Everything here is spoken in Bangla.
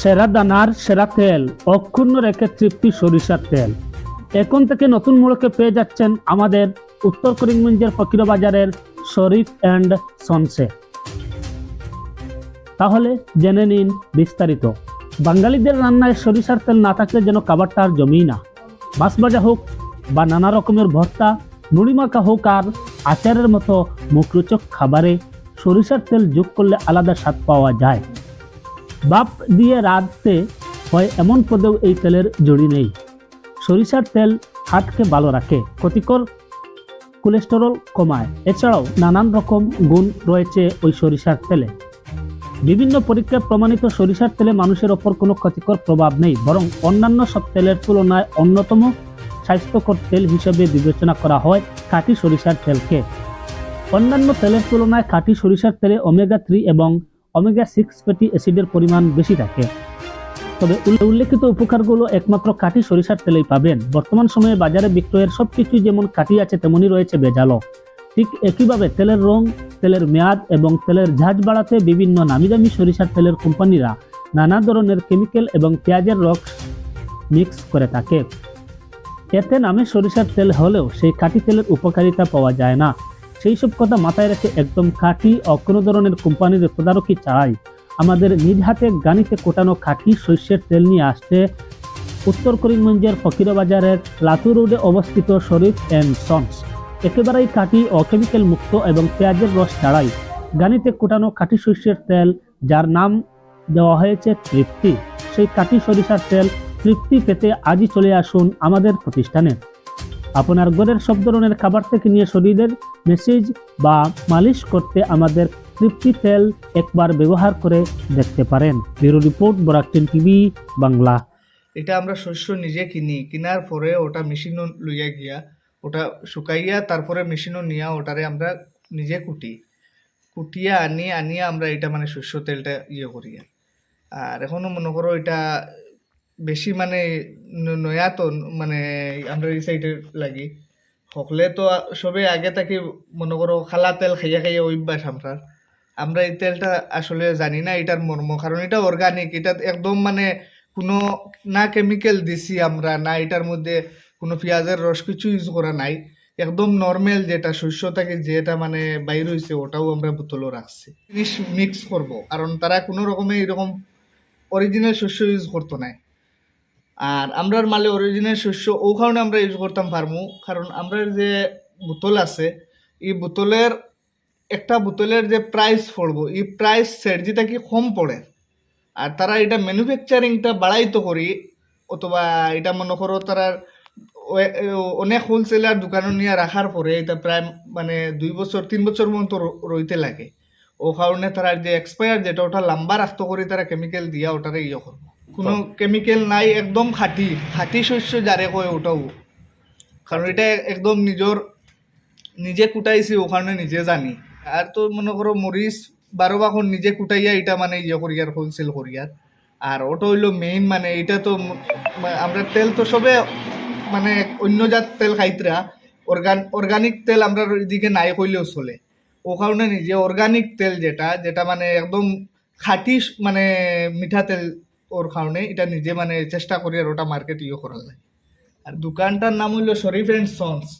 সেরা দানার সেরা তেল, অক্ষুণ্ণ রেখে তৃপ্তি সরিষার তেল। এখন থেকে নতুন মোড়কে পেয়ে যাচ্ছেন আমাদের উত্তর করিমগঞ্জের ফকির বাজারের শরীফ অ্যান্ড সনসে। তাহলে জেনে নিন বিস্তারিত। বাঙালিদের রান্নায় সরিষার তেল না থাকলে যেন খাবারটা আর জমেই না। ভাজা হোক বা নানা রকমের ভর্তা মুড়ি মাখা হোক আর আচারের মতো মুখরোচক খাবারে সরিষার তেল যোগ করলে আলাদা স্বাদ পাওয়া যায়। বাপ দিয়ে রাঁধতে হয় এমন পদেও এই তেলের জড়ি নেই। সরিষার তেল হার্টকে ভালো রাখে, ক্ষতিকর কোলেস্টেরল কমায়। এছাড়াও নানান রকম গুণ রয়েছে ওই সরিষার তেলে। বিভিন্ন পরীক্ষায় প্রমাণিত সরিষার তেলে মানুষের ওপর কোনো ক্ষতিকর প্রভাব নেই, বরং অন্যান্য সব তেলের তুলনায় অন্যতম স্বাস্থ্যকর তেল হিসেবে বিবেচনা করা হয় খাঁটি সরিষার তেলকে। অন্যান্য তেলের তুলনায় খাঁটি সরিষার তেলে ওমেগা থ্রি এবং ওমেগা সিক্স ফ্যাটি অ্যাসিডের পরিমাণ বেশি থাকে। তবে উল্লে- উল্লেখিত উপকারগুলো একমাত্র খাঁটি সরিষার তেলেই পাবেন। বর্তমান সময়ে বাজারে বিক্রয়ের সব কিছুই যেমন খাঁটি আছে তেমনই রয়েছে বেজালো ঠিক একইভাবে তেলের রং, তেলের মেয়াদ এবং তেলের ঝাঁজ বাড়াতে বিভিন্ন নামি দামি সরিষার তেলের কোম্পানিরা নানা ধরনের কেমিক্যাল এবং পেঁয়াজের রস মিক্স করে থাকে। এতে নামে সরিষার তেল হলেও সেই খাঁটি তেলের উপকারিতা পাওয়া যায় না। সেই সব কথা মাথায় রেখে একদম খাঁটি ও কোনো ধরনের কোম্পানির তদারকি ছাড়াই আমাদের নিজ হাতে গানিতে কোটানো খাঁটি শস্যের তেল নিয়ে আসছে উত্তর করিমগঞ্জের ফকিরবাজারের লাতু রোডে অবস্থিত শরীফ অ্যান্ড সন্স। একেবারেই ও কেমিক্যাল মুক্ত এবং পেঁয়াজের রস ছাড়াই গানিতে কোটানো খাঁটি শস্যের তেল, যার নাম দেওয়া হয়েছে তৃপ্তি। সেই খাঁটি সরিষার তেল তৃপ্তি পেতে আজই চলে আসুন আমাদের প্রতিষ্ঠানে। আপনার ঘরের সব ধরনের খাবার থেকে নিয়ে শরীরের মেসেজ বা মালিশ করতে আমাদের তৃপ্তি তেল একবার ব্যবহার করে দেখতে পারেন। ব্যুরো রিপোর্ট, বরাকটেন টিভি, বাংলা। এটা আমরা শস্য নিজে কিনি, কিনার পরে ওটা মেশিনও লইয়া গিয়া, ওটা শুকাইয়া তারপরে মেশিনও নিয়া ওটারে আমরা নিজে কুটি। কুটিয়া আনি, আনিয়া আমরা এটা মানে শস্য তেলটা ইয়ে করি। আর এখনও মনে করো এটা বেশি মানে নয়া তো মানে আমরা এই সাইডে লাগি। সকলে তো সবে আগে থাকি মনে করো খালা তেল খাইয়া খাইয়া অভ্যাস আমরা। আমরা এই তেলটা আসলে জানি না, এটার মর্ম। কারণ এটা অর্গানিক এটা একদম মানে কোনো না কেমিক্যাল দিছি আমরা, না এটার মধ্যে কোনো পেঁয়াজের রস কিছু ইউজ করা নাই। একদম নর্মাল যেটা, শস্য থেকে যেটা মানে বাইর হয়েছে ওটাও আমরা বোতলও রাখছি। জিনিস মিক্স করব, কারণ তারা কোনো রকমে এরকম অরিজিনাল শস্য ইউজ করতো না আর আমরার মালে অরিজিনাল শস্য ও কারণে আমরা ইউজ করতাম পারমু কারণ আমরা যে বোতল আছে, এই বোতলের, একটা বোতলের যে প্রাইস পড়ব, এই প্রাইস সেট যেটা কি কম পড়ে। আর তারা এটা ম্যানুফ্যাকচারিংটা বাড়াইতো করি, অথবা এটা মনে করো তারা অনেক হোলসেলার দোকানে নিয়ে রাখার পরে এটা প্রায় মানে দুই বছর, তিন বছর মতো রইতে লাগে। ও কারণে তারা যে এক্সপায়ার যেটা, ওটা লম্বা রাখতে করে তারা কেমিক্যাল দিয়া ওটারে ইয়ে করব। কোনো কেমিক্যাল নাই একদম খাঁটি খাঁটি শস্য যারে কয় ওটাও। কারণ এটা একদম নিজর নিজে কুটাইছি ওখানে নিজে জানি। আর তো মনে করো মরিচ বারো বাখন নিজে কুটাইয়া এটা মানে ইয়ে করিয়ার হোলসেল করিয়ার আর ওটা হইল মেইন মানে এটা তো আমরা তেল তো সবে মানে অন্য জাত তেল খাইতরা অর্গান অর্গানিক তেল আমরা এদিকে নাই কইলেও চলে। ও কারণে নিজে অর্গানিক তেল যেটা যেটা মানে একদম খাঁটি মানে মিঠা তেল ওর কারণে এটা নিজে মানে চেষ্টা করি আর ওটা মার্কেট ইয়ে করা যায়। আর দোকানটার নাম হইল শরীফ অ্যান্ড সন্স।